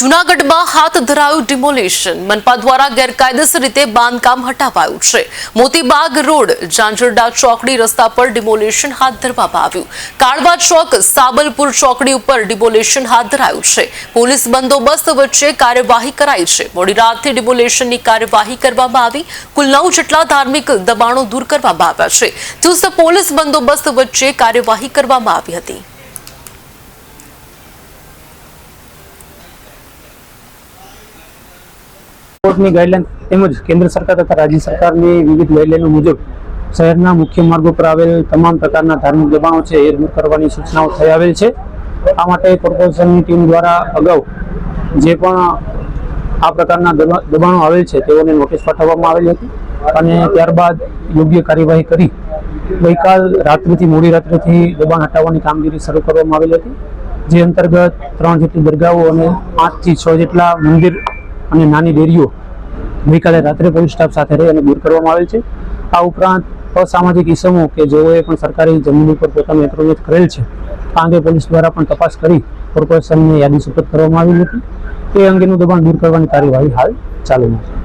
જૂનાગઢમાં હાથ ધરાયું ડિમોલિશન મનપા દ્વારા ગેરકાયદેસર રીતે બાંધકામ હટાવાયું છે. મોતીબાગ રોડ, ઝાંઝરડા ચોકડી રસ્તા પર ડિમોલિશન હાથ ધરવામાં આવ્યું. કાળવા ચોક, સાબલપુર ચોકડી ઉપર ડિમોલિશન હાથ ધરાયું છે. પોલીસ બંદોબસ્ત વચ્ચે કાર્યવાહી કરાઈ છે. મોડી રાતથી ડિમોલિશનની કાર્યવાહી કરવામાં આવી. કુલ નવ જેટલા ધાર્મિક દબાણો દૂર કરવામાં આવ્યા છે. ચુસ્ત પોલીસ બંદોબસ્ત વચ્ચે કાર્યવાહી કરવામાં આવી હતી. કોર્ટની ગાઈડલાઈન તેમજ કેન્દ્ર સરકાર તથા રાજ્ય સરકારની વિવિધ ગાઈડલાઈનો મુજબ શહેરના મુખ્ય માર્ગો પર આવેલ તમામ પ્રકારના ધાર્મિક દબાણો છે એ દૂર કરવાની સૂચનાઓ થઈ આવેલ છે. આ માટે કોર્પોરેશનની ટીમ દ્વારા અગાઉ જે પણ આ પ્રકારના દબાણો આવેલ છે તેઓને નોટિસ પાઠવવામાં આવેલી હતી અને ત્યારબાદ યોગ્ય કાર્યવાહી કરી ગઈકાલ રાત્રિથી, મોડી રાત્રિથી દબાણ હટાવવાની કામગીરી શરૂ કરવામાં આવેલી હતી. જે અંતર્ગત ત્રણ જેટલી દરગાહો અને પાંચથી છ જેટલા મંદિર અને નાની ડેરીઓ ગઈકાલે રાત્રે પોલીસ સ્ટાફ સાથે રહી અને દૂર કરવામાં આવેલ છે. આ ઉપરાંત અસામાજિક ઇસમો કે જેઓએ પણ સરકારી જમીન ઉપર પોતાનું એન્ક્રોચમેન્ટ કરેલ છે, આ અંગે પોલીસ દ્વારા પણ તપાસ કરી કોર્પોરેશનને યાદી સુપ્રત કરવામાં આવી હતી. તે અંગેનું દબાણ દૂર કરવાની કાર્યવાહી હાલ ચાલુમાં છે.